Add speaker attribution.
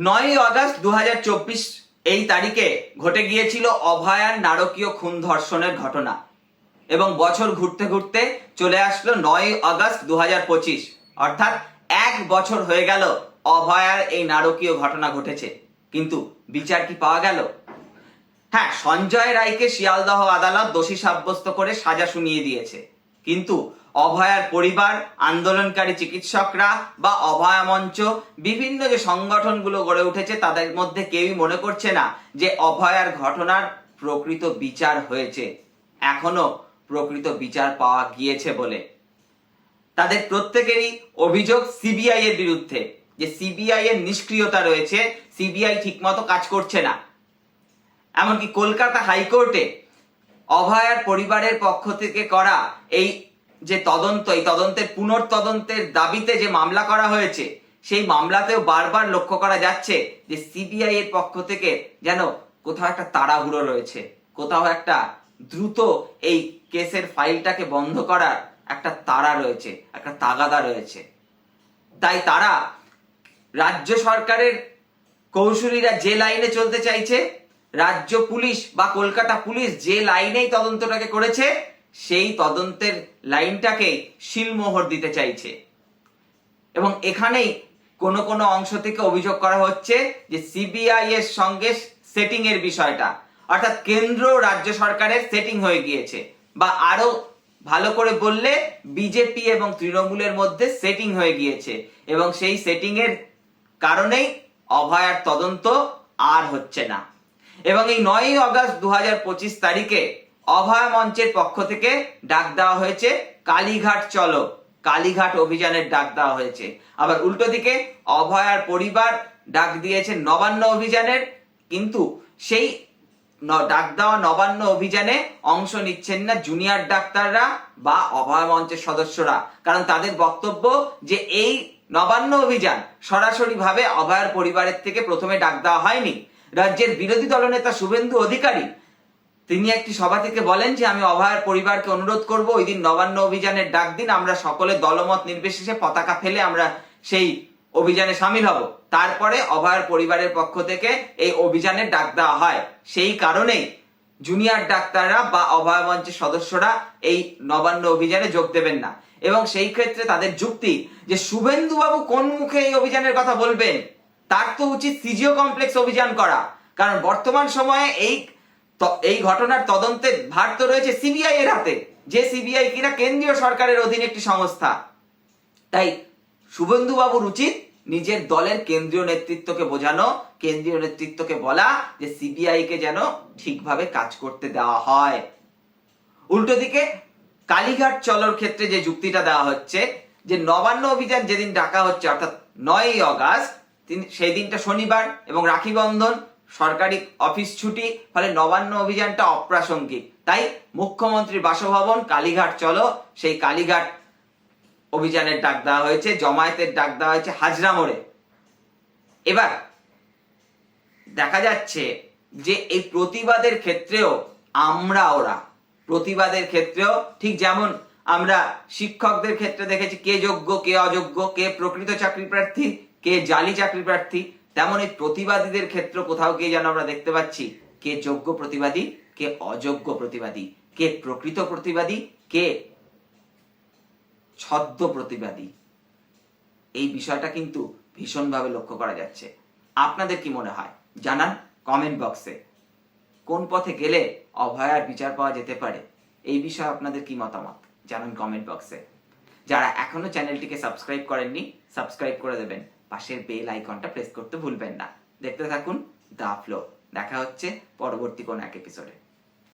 Speaker 1: নয়ই আগস্ট দু এই তারিখে ঘটে গিয়েছিল অভয়ার নারকীয় খুন ধর্ষণের ঘটনা এবং বছর ঘুরতে ঘুরতে চলে আসলো নয় আগস্ট দু অর্থাৎ এক বছর হয়ে গেল অভয়ার এই নারকীয় ঘটনা ঘটেছে। কিন্তু বিচার কি পাওয়া গেল? হ্যাঁ সঞ্জয় রায়কে শিয়ালদহ আদালত দোষী সাব্যস্ত করে সাজা শুনিয়ে দিয়েছে। কিন্তু অভয়ার পরিবার, আন্দোলনকারী চিকিৎসকরা বা অভয়া মঞ্চ, বিভিন্ন যে সংগঠনগুলো গড়ে উঠেছে তাদের মধ্যে কেউই মনে করছে না যে অভয়ার ঘটনার প্রকৃত বিচার হয়েছে। এখনও প্রকৃত বিচার পাওয়া গিয়েছে বলে। তাদের প্রত্যেকেরই অভিযোগ সিবিআই এর বিরুদ্ধে যে সিবিআই এর নিষ্ক্রিয়তা রয়েছে, সিবিআই ঠিকমতো কাজ করছে না। এমনকি কলকাতা হাইকোর্টে অভয়ার পরিবারের পক্ষ থেকে করা এই যে তদন্ত, এই তদন্তের পুনর্তদন্তের দাবিতে যে মামলা করা হয়েছে, সেই মামলাতেও বারবার লক্ষ্য করা যাচ্ছে যে সিবিআই এর পক্ষ থেকে যেন কোথাও একটা তাড়াহুড়ো রয়েছে, কোথাও একটা দ্রুত এই কেসের ফাইলটাকে বন্ধ করার একটা তাড়া রয়েছে, একটা তাগাদা রয়েছে। তাই তারা রাজ্য সরকারের কৌশলীরা যে লাইনে চলতে চাইছে, রাজ্য পুলিশ বা কলকাতা পুলিশ যে লাইনেই তদন্তটাকে করেছে সেই তদন্তের লাইনটাকে শিলমোহর দিতে চাইছে। এবং এখানেই কোন কোন অংশ থেকে অভিযোগ করা হচ্ছে যে সিবিআই এর সঙ্গে সেটিং এর বিষয়টা। অর্থাৎ কেন্দ্র রাজ্য সরকারের সেটিং হয়ে গিয়েছে। বা আরও ভালো করে বললে, বিজেপি এবং তৃণমূলের মধ্যে সেটিং হয়ে গিয়েছে। এবং সেই সেটিং এর কারণেই অভয়ার তদন্ত আর হচ্ছে না। এবং এই নয়ই আগস্ট দু তারিখে অভয় মঞ্চের পক্ষ থেকে ডাক দেওয়া হয়েছে, কালীঘাট চলো। কালীঘাট অভিযানের ডাক দেওয়া হয়েছে। আবার উল্টো দিকে অভয়ার পরিবার ডাক দিয়েছে নবান্ন অভিযানের, কিন্তু সেই ডাক দেওয়া নবান্ন অভিযানে অংশ নিচ্ছেন না জুনিয়র ডাক্তাররা বা অভয় মঞ্চের সদস্যরা। কারণ তাদের বক্তব্য যে এই নবান্ন অভিযান সরাসরি ভাবে অভয়ার পরিবারের থেকে প্রথমে ডাক দেওয়া হয়নি। রাজ্যের বিরোধী দলনেতা শুভেন্দু অধিকারী তিনি একটি সভা থেকে বলেন যে, আমি অভয়ার পরিবারকে অনুরোধ করব, ওই দিন নবান্ন অভিযানের ডাক দিন, আমরা সকলে দলমত নির্বিশেষে পতাকা ফেলে আমরা সেই অভিযানে সামিল হব। তারপরে অভয়ার পরিবারের পক্ষ থেকে এই অভিযানের ডাক দেওয়া হয়। সেই কারণেই জুনিয়র ডাক্তাররা বা অভয় মঞ্চের সদস্যরা এই নবান্ন অভিযানে যোগ দেবেন না। এবং সেই ক্ষেত্রে তাদের যুক্তি যে শুভেন্দু বাবু কোন মুখে এই অভিযানের কথা বলবেন? তার তো উচিত সিজিও কমপ্লেক্স অভিযান করা। কারণ বর্তমান সময়ে এই এই ঘটনার তদন্তের ভার তো রয়েছে সিবিআই এর হাতে, যে সিবিআই কিনা কেন্দ্রীয় সরকারের অধীনে একটি সংস্থা। তাই শুভেন্দু বাবুর উচিত নিজের দলের কেন্দ্রীয় নেতৃত্বকে বোঝানো, কেন্দ্রীয় নেতৃত্বকে বলা যে সিবিআই কে যেন ঠিকভাবে কাজ করতে দেওয়া হয়। উল্টো দিকে কালীঘাট চলর ক্ষেত্রে যে যুক্তিটা দেওয়া হচ্ছে, যে নবান্ন অভিযান যেদিন ডাকা হচ্ছে, অর্থাৎ নয়ই অগাস্ট সেই দিনটা শনিবার এবং রাখি বন্ধন সরকারি অফিস ছুটি, ফলে নবান্ন অভিযানটা অপ্রাসঙ্গিক। তাই মুখ্যমন্ত্রীর বাসভবন, কালীঘাট, চলো, সেই কালীঘাট অভিযানের ডাক দেওয়া হয়েছে, জমায়েতের ডাক দেওয়া হয়েছে হাজরা মোড়ে। এবার দেখা যাচ্ছে যে এই প্রতিবাদের ক্ষেত্রেও আমরা ওরা, প্রতিবাদের ক্ষেত্রেও ঠিক যেমন আমরা শিক্ষকদের ক্ষেত্রে দেখেছি কে যোগ্য, কে অযোগ্য, কে প্রকৃত চাকরি প্রার্থী, কে জালি চাকরি প্রার্থী তেমন প্রতিবাদীদের ক্ষেত্র কোথাও গিয়ে যেন আমরা দেখতে পাচ্ছি, কে যোগ্য প্রতিবাদী, কে অযোগ্য প্রতিবাদী, কে প্রকৃত প্রতিবাদী, কে ছদ্ম প্রতিবাদী। এই বিষয়টা কিন্তু ভীষণভাবে লক্ষ্য করা যাচ্ছে। আপনাদের কি মনে হয়? জানান কমেন্ট বক্সে কোন পথে গেলে অভয়ার বিচার পাওয়া যেতে পারে? এই বিষয়ে আপনাদের কি মতামত? জানান কমেন্ট বক্সে যারা এখনও চ্যানেলটিকে সাবস্ক্রাইব করেননি সাবস্ক্রাইব করে দেবেন। পাশের বেল আইকনটা প্রেস করতে ভুলবেন না। দেখতে থাকুন দা ফ্লো দেখা হচ্ছে পরবর্তী কোন এক এপিসোডে